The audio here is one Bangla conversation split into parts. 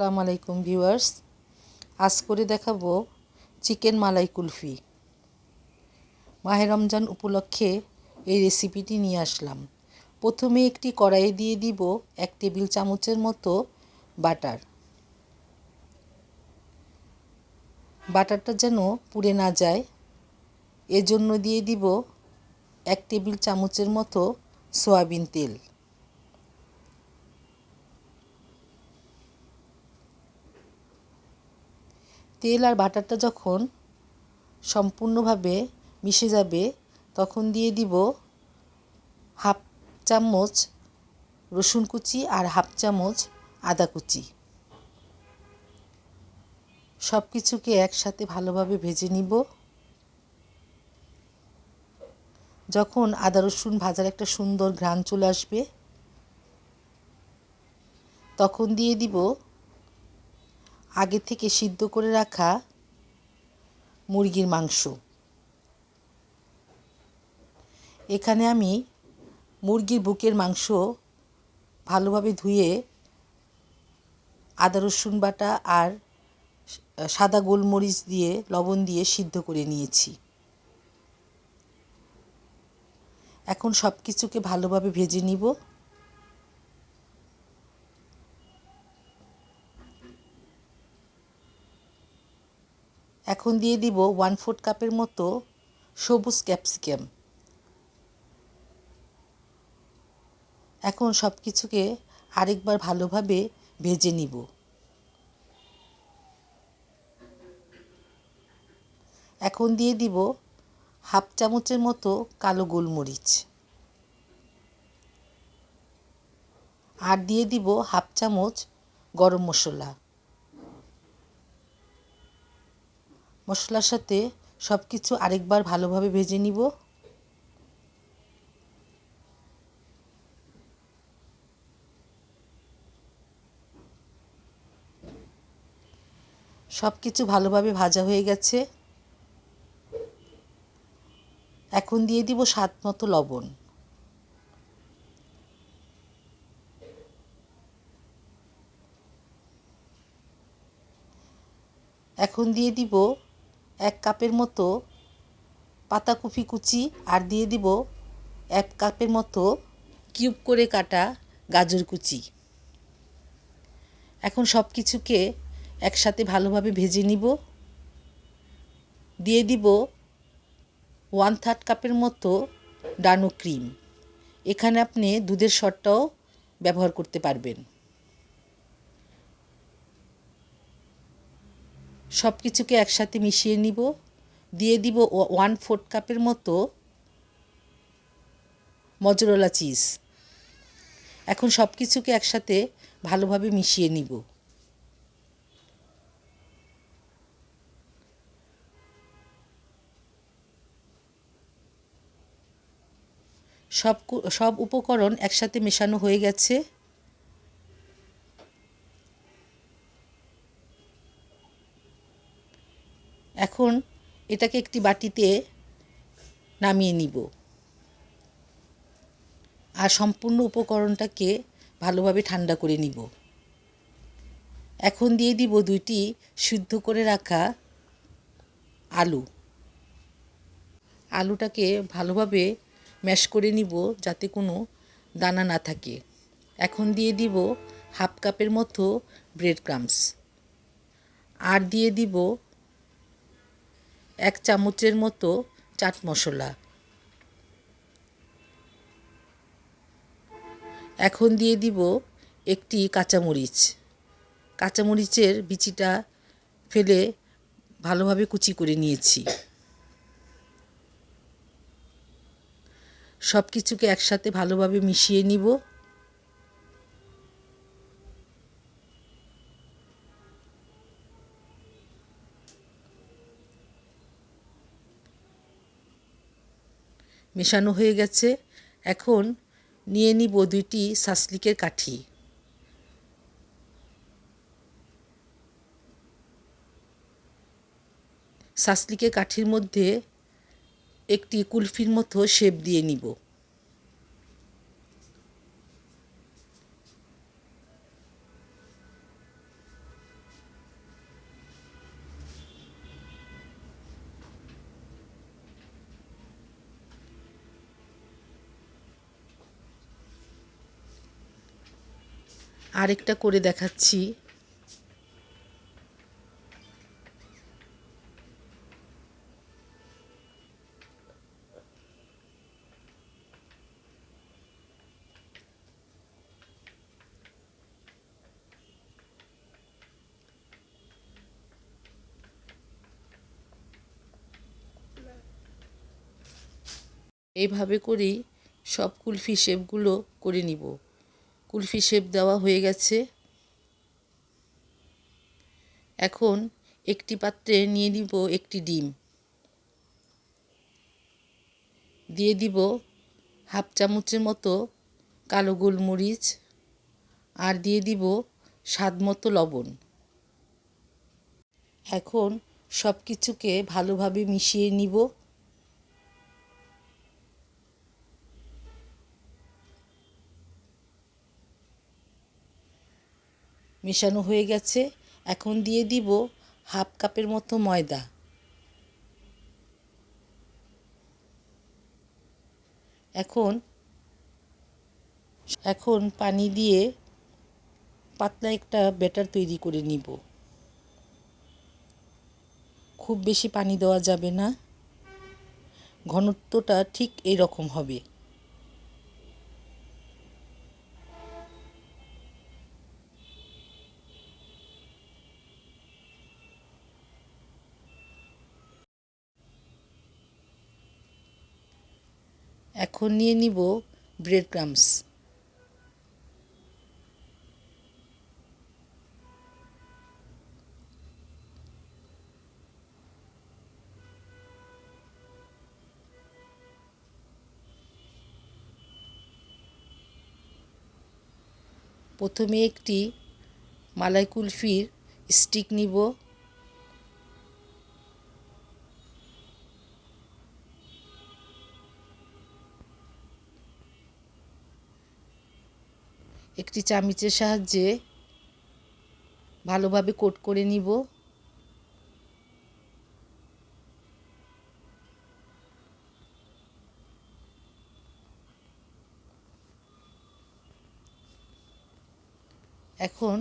আসসালামু আলাইকুম ভিউয়ার্স। আজ করে দেখাবো চিকেন মালাই কুলফি। মাহে রমজান উপলক্ষে এই রেসিপিটি নিয়ে আসলাম। প্রথমে একটি কড়াইয়ে দিয়ে দিব এক টেবিল চামচের মতো বাটার। বাটারটা যেন পুড়ে না যায়, এজন্য দিয়ে দিব এক টেবিল চামচের মতো সয়াবিন তেল। তেল আর বাটারটা যখন সম্পূর্ণভাবে মিশে যাবে, তখন দিয়ে দিব হাফ চামচ রসুন কুচি আর হাফ চামচ আদা কুচি। সব কিছুকে একসাথে ভালোভাবে ভেজে নিব। যখন আদা রসুন ভাজার একটা সুন্দর ঘ্রাণ চলে আসবে, তখন দিয়ে দিব আগে থেকে সিদ্ধ করে রাখা মুরগির মাংস। এখানে আমি মুরগির বুকের মাংস ভালোভাবে ধুয়ে আদা, রসুন বাটা আর সাদা গোলমরিচ দিয়ে, লবণ দিয়ে সিদ্ধ করে নিয়েছি। এখন সব কিছুকে ভালোভাবে ভেজে নিব। এখন দিয়ে দিব ওয়ান ফোর্থ কাপের মতো সবুজ ক্যাপসিকাম এখন সব কিছুকে আরেকবার ভালোভাবে ভেজে নিব। এখন দিয়ে দিব হাফ চামচের মতো কালো গোলমরিচ। আর দিয়ে দিব হাফ চামচ গরম মশলা। মশলার সাথে সব কিছু আরেকবার ভালোভাবে ভেজে নিব। সব কিছু ভালোভাবে ভাজা হয়ে গেছে। এখন দিয়ে দিব স্বাদ মতো লবণ। এখন দিয়ে দিব এক কাপের মতো পাতাকপি কুচি আর দিয়ে দিব এক কাপের মতো কিউব করে কাটা গাজর কুচি। এখন সব কিছুকে একসাথে ভালোভাবে ভেজে নিব। দিয়ে দিব ওয়ান থার্ড কাপের মতো ডানো ক্রিম। এখানে আপনি দুধের শটটাও ব্যবহার করতে পারবেন। সব কিছুকে একসাথে মিশিয়ে নিব, দিয়ে দিব ওয়ান ফোর্থ কাপের মতো মজরলা চিজ। এখন সব কিছুকে একসাথে ভালোভাবে মিশিয়ে নিব। সব সব উপকরণ একসাথে মেশানো হয়ে গেছে এখন এটাকে একটি বাটিতে নামিয়ে নিব। আর সম্পূর্ণ উপকরণটাকে ভালোভাবে ঠান্ডা করে নিব। এখন দিয়ে দিব দুইটি সিদ্ধ করে রাখা আলু। আলুটাকে ভালোভাবে ম্যাশ করে নিব যাতে কোনো দানা না থাকে। এখন দিয়ে দিব হাফ কাপের মতো ব্রেড ক্রামস আর দিয়ে দিব এক চামচের মতো চাট মশলা। এখন দিয়ে দিব একটি কাঁচামরিচ। কাঁচামরিচের বিচিটা ফেলে ভালোভাবে কুচি করে নিয়েছি। সব কিছুকে একসাথে ভালোভাবে মিশিয়ে নিব। মেশানো হয়ে গেছে। এখন নিয়ে নিব দুইটি সাসলিকের কাঠি। সাসলিকের কাঠির মধ্যে একটি কুলফির মতো শেপ দিয়ে নিব। আরেকটা করে দেখাচ্ছি। এইভাবে করেই সব কুলফি শেপগুলো করে নিব। কুলফি শেপ দেওয়া হয়ে গেছে। এখন একটি পাত্রে নিয়ে নিব একটি ডিম। দিয়ে দিব হাফ চামচের মতো কালো গোলমরিচ আর দিয়ে দিব স্বাদ মতো লবণ। এখন সব কিছুকে ভালোভাবে মিশিয়ে নিব। মেশানো হয়ে গেছে। এখন দিয়ে দিব হাফ কাপের মতো ময়দা। এখন এখন পানি দিয়ে পাতলা একটা ব্যাটার তৈরি করে নিব। খুব বেশি পানি দেওয়া যাবে না। ঘনত্বটা ঠিক এই রকম হবে। এখন নিয়ে নিব ব্রেড ক্রামস প্রথমে একটি মালাই কুলফির স্টিক নিব। একটি চামিচের সাহায্যে ভালোভাবে কোট করে নিব। এখন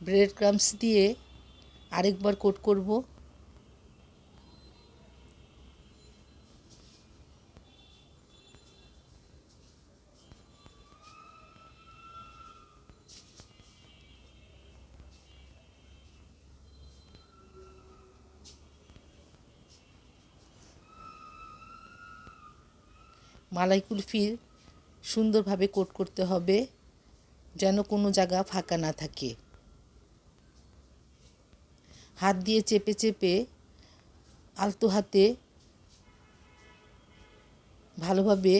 ব্রেড ক্রামস দিয়ে আরেকবার কোট করব। মালাই কুলফির সুন্দরভাবে কোট করতে হবে, যেন কোনো জায়গা ফাঁকা না থাকে। হাত দিয়ে চেপে চেপে আলতো হাতে ভালোভাবে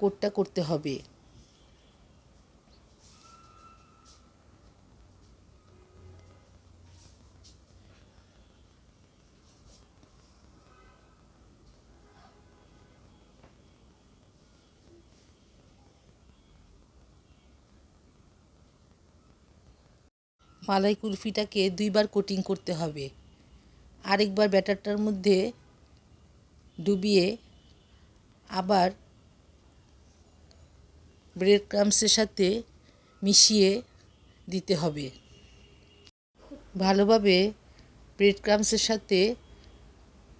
কোটটা করতে হবে। মালাই কুলফিটাকে দুইবার কোটিং করতে হবে। আরেকবার ব্যাটারটার মধ্যে ডুবিয়ে আবার ব্রেড ক্রামসের সাথে মিশিয়ে দিতে হবে। ভালোভাবে ব্রেড ক্রামসের সাথে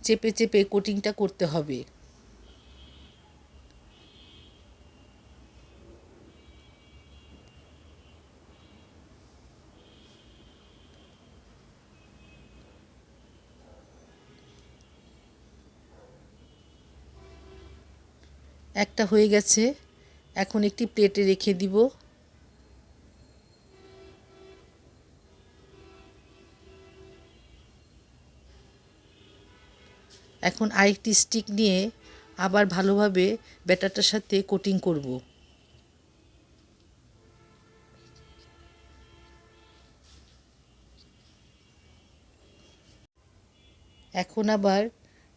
চেপে চেপে কোটিংটা করতে হবে। একটা হয়ে গেছে। এখন একটি প্লেটে রেখে দিব। এখন আরেকটি স্টিক নিয়ে আবার ভালোভাবে ব্যাটারটার সাথে কোটিং করব। এখন আবার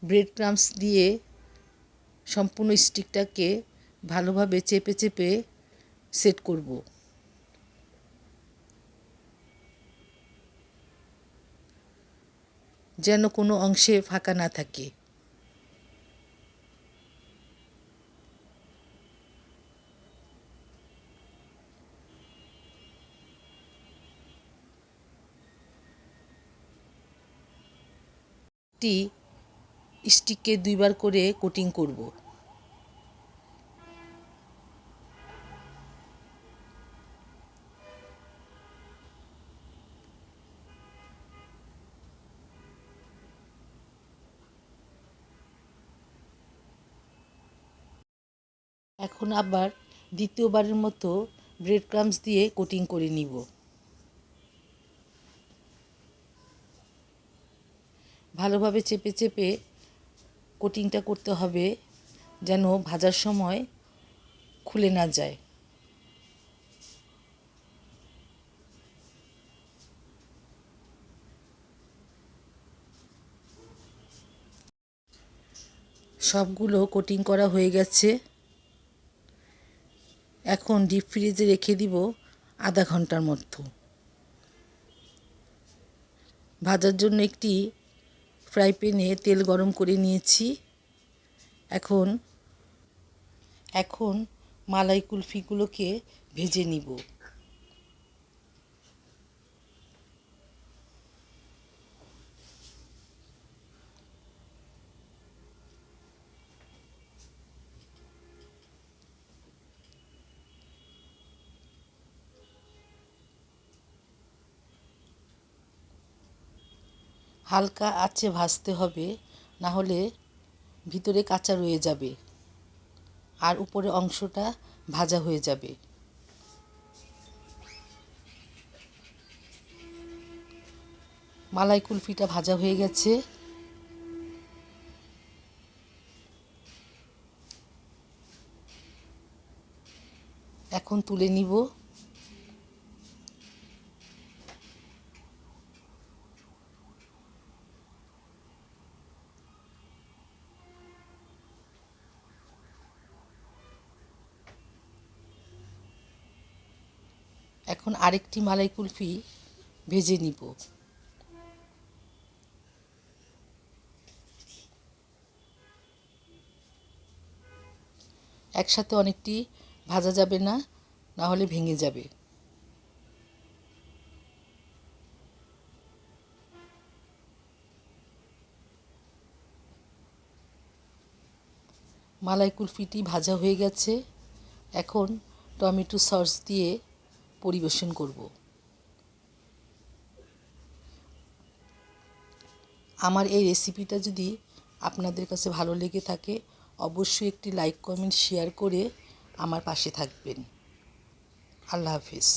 ব্রেড ক্রামস দিয়ে সম্পূর্ণ স্টিকটাকে ভালোভাবে চেপে চেপে সেট করব। যেন কোনো অংশে ফাঁকা না থাকে। টি স্টিককে দুইবার করে কোটিং করব। এখন আবার দ্বিতীয়বারের মতো ব্রেড ক্রামস দিয়ে কোটিং করে নিব। ভালোভাবে চেপে চেপে কোটিংটা করতে হবে যেন ভাজার সময় খুলে না যায়। সবগুলো কোটিং করা হয়ে গেছে। এখন ডিপ ফ্রিজে রেখে দিব আধা ঘণ্টার মতো। ভাজার জন্য একটি ফ্রাই প্যানে তেল গরম করে নিয়েছি। এখন এখন মালাই কুলফিগুলোকে ভেজে নিব। হালকা আঁচে ভাজতে হবে না হলে ভিতরে কাঁচা রয়ে যাবে আর উপরে অংশটা ভাজা হয়ে যাবে। মালাই কুলফিটা ভাজা হয়ে গেছে। এখন তুলে নিব। এখন আরেকটি মালাই কুলফি ভেজে নিব। একসাথে অনেকটি ভাজা যাবে না না হলে ভেঙে যাবে। মালাই কুলফিটি ভাজা হয়ে গেছে। এখন টমেটো সস দিয়ে পরিবেশন করব। আমার এই রেসিপিটা যদি আপনাদের কাছে ভালো লেগে থাকে, অবশ্যই একটি লাইক কমেন্ট শেয়ার করে আমার পাশে থাকবেন। আল্লাহ হাফিজ।